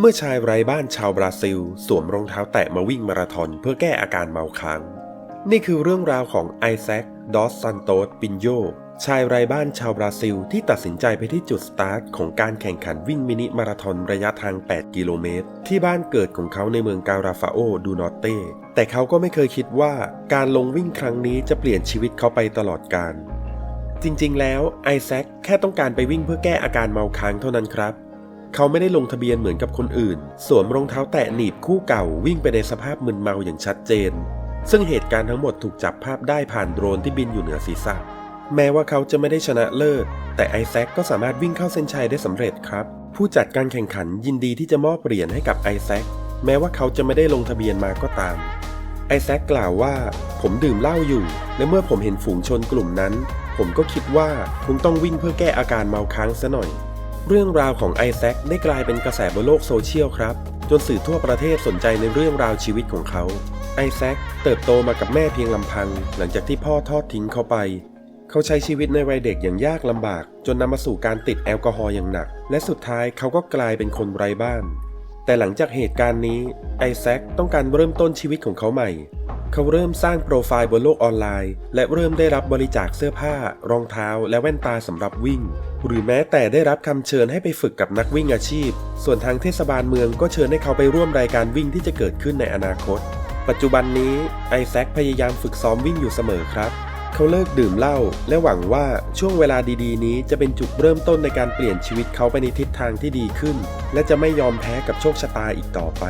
เมื่อชายไร้บ้านชาวบราซิล สวมรองเท้าแตะมาวิ่งมาราธอนเพื่อแก้อาการเมาค้าง นี่คือเรื่องราวของไอแซค ดอสซันโตส ปินโย ชายไร้บ้านชาวบราซิล ที่ตัดสินใจไปที่จุดสตาร์ทของการแข่งขันวิ่งมินิมาราธอนระยะทาง 8 กิโลเมตร ที่บ้านเกิดของเขาในเมืองการาฟาโอ ดูนอเต้ แต่เขาก็ไม่เคยคิดว่าการลงวิ่งครั้งนี้จะเปลี่ยนชีวิตเขาไปตลอดกาลจริงๆ แล้วไอแซคแค่ต้องการไปวิ่งเพื่อแก้อาการเมาค้างเท่านั้นครับ เขาไม่ได้ลงทะเบียนเหมือนกับคนอื่น สวมรองเท้าแตะหนีบคู่เก่าวิ่งไปในสภาพมึนเมาอย่างชัดเจน ซึ่งเหตุการณ์ทั้งหมดถูกจับภาพได้ผ่านโดรนที่บินอยู่เหนือศีรษะ แม้ว่าเขาจะไม่ได้ชนะเลิศ แต่ไอแซคก็สามารถวิ่งเข้าเส้นชัยได้สำเร็จครับ ผู้จัดการแข่งขันยินดีที่จะมอบเหรียญให้กับไอแซคแม้ว่าเขาจะไม่ได้ลงทะเบียนมาก็ตาม ไอแซคกล่าวว่า ผมดื่มเหล้าอยู่ และเมื่อผมเห็นฝูงชนกลุ่มนั้น ผมก็คิดว่าคงต้องวิ่งเพื่อแก้อาการเมาค้างซะหน่อย เรื่องราวของไอแซคได้กลายเป็นกระแสบนโลกโซเชียลครับ จนสื่อทั่วประเทศสนใจในเรื่องราวชีวิตของเขา ไอแซคเติบโตมากับแม่เพียงลำพัง หลังจากที่พ่อทอดทิ้งเขาไป เขาใช้ชีวิตในวัยเด็กอย่างยากลำบาก จนนำมาสู่การติดแอลกอฮอล์อย่างหนัก และสุดท้ายเขาก็กลายเป็นคนไร้บ้าน แต่หลังจากเหตุการณ์นี้ไอแซคต้องการเริ่มต้นชีวิตของเขาใหม่ เขาเริ่มสร้างโปรไฟล์บนโลกออนไลน์ และเริ่มได้รับบริจาคเสื้อผ้า รองเท้า และแว่นตาสำหรับวิ่ง หรือแม้แต่ได้รับคำเชิญให้ไปฝึกกับนักวิ่งอาชีพ ส่วนทางเทศบาลเมืองก็เชิญให้เขาไปร่วมรายการวิ่งที่จะเกิดขึ้นในอนาคต ปัจจุบันนี้ไอแซคพยายามฝึกซ้อมวิ่งอยู่เสมอครับเขาเลิกดื่มเหล้าและหวังว่าช่วงเวลาดีๆ นี้จะเป็นจุดเริ่มต้นในการเปลี่ยนชีวิตเขาไปในทิศทางที่ดีขึ้น และจะไม่ยอมแพ้กับโชคชะตาอีกต่อไป